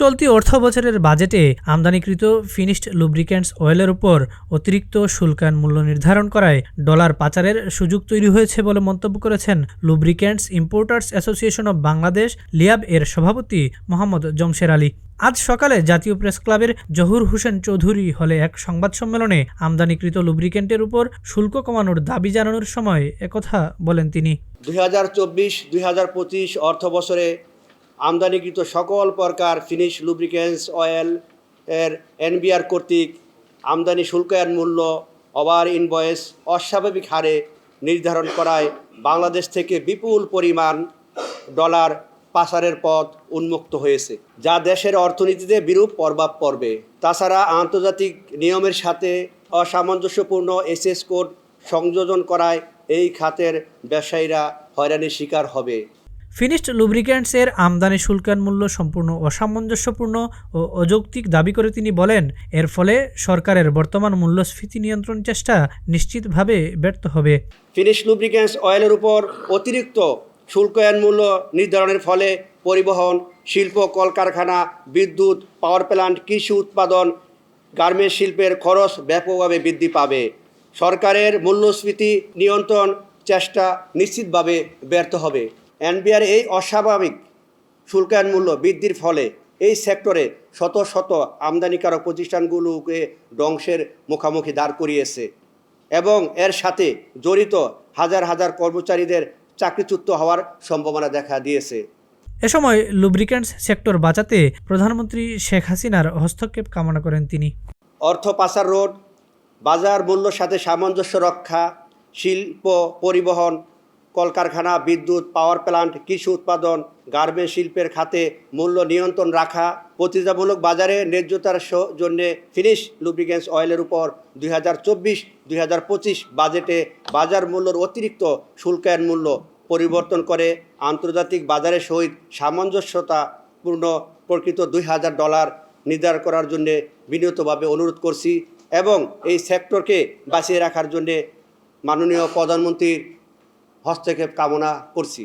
চলতি অর্থ বছরের বাজেটে আমদানিকৃত ফিনিশড লুব্রিক্যান্টস অয়েলের উপর অতিরিক্ত শুল্কায়ন মূল্য নির্ধারণ করায় ডলার পাচারের সুযোগ তৈরি হয়েছে বলে মন্তব্য করেছেন lubricants importers association of Bangladesh, LIAB এর সভাপতি মোহাম্মদ জমশের আলী। আজ সকালে জাতীয় প্রেস ক্লাবের জহুর হোসেন চৌধুরী হলে এক সংবাদ সম্মেলনে আমদানিকৃত লুব্রিক্যান্টের উপর শুল্ক কমানোর দাবি জানানোর সময় একথা বলেন তিনি। দুই হাজার চব্বিশ, দুই হাজার পঁচিশ অর্থ বছরে আমদানিকৃত সকল প্রকার ফিনিশ লুব্রিকেন্টস অয়েল এর এনবিআর কর্তৃক আমদানি শুল্কায়ন মূল্য ওভার ইনভয়েস অস্বাভাবিক হারে নির্ধারণ করায় বাংলাদেশ থেকে বিপুল পরিমাণ ডলার পাচারের পথ উন্মুক্ত হয়েছে, যা দেশের অর্থনীতিতে বিরূপ প্রভাব পড়বে। তাছাড়া আন্তর্জাতিক নিয়মের সাথে অসামঞ্জস্যপূর্ণ এসএস কোড সংযোজন করায় এই খাতের ব্যবসায়ীরা হয়রানির শিকার হবে। ফিনিশড লুব্রিক্যান্টস এর আমদানি শুল্কায়ন মূল্য সম্পূর্ণ অসামঞ্জস্যপূর্ণ ও অযৌক্তিক দাবি করে তিনি বলেন, এর ফলে সরকারের বর্তমান মূল্যস্ফীতি নিয়ন্ত্রণ চেষ্টা নিশ্চিতভাবে ব্যর্থ হবে। ফিনিশ লুব্রিকেন্টস অয়েলের উপর অতিরিক্ত শুল্কায়ন মূল্য নির্ধারণের ফলে পরিবহন, শিল্প, কলকারখানা, বিদ্যুৎ, পাওয়ার প্ল্যান্ট কৃষি উৎপাদন, গার্মেন্টস শিল্পের খরচ ব্যাপকভাবে বৃদ্ধি পাবে। সরকারের মূল্যস্ফীতি নিয়ন্ত্রণ চেষ্টা নিশ্চিতভাবে ব্যর্থ হবে। এনবিআর এই অস্বাভাবিক শুল্কায়ন মূল্য বৃদ্ধির ফলে এই সেক্টরে শত শত আমদানিকারক প্রতিষ্ঠানগুলোকে ধ্বংসের মুখোমুখি দাঁড় করিয়েছে এবং এর সাথে জড়িত হাজার হাজার কর্মচারীদের চাকরিচ্যুত হওয়ার সম্ভাবনা দেখা দিয়েছে। এ সময় লুব্রিক্যান্টস সেক্টর বাঁচাতে প্রধানমন্ত্রী শেখ হাসিনার হস্তক্ষেপ কামনা করেন তিনি। অর্থ পাচার রোড বাজার মূল্যর সাথে সামঞ্জস্য রক্ষা শিল্প পরিবহন কলকারখানা, বিদ্যুৎ, পাওয়ার প্ল্যান্ট কৃষি উৎপাদন, গার্মেন্টস শিল্পের খাতে মূল্য নিয়ন্ত্রণ রাখা, প্রতিযোগিতামূলক বাজারে ন্যায্যতার জন্যে ফিনিশ লুব্রিকেন্টস অয়েলের উপর দুই হাজার চব্বিশ, দুই হাজার পঁচিশ বাজেটে বাজার মূল্যর অতিরিক্ত শুল্কায়ন মূল্য পরিবর্তন করে আন্তর্জাতিক বাজারের সহিত সামঞ্জস্যতাপূর্ণ প্রকৃত দুই হাজার ডলার নির্ধারণ করার জন্যে বিনীতভাবে অনুরোধ করছি এবং এই সেক্টরকে বাঁচিয়ে রাখার জন্যে মাননীয় প্রধানমন্ত্রীর হস্তক্ষেপ কামনা করছি।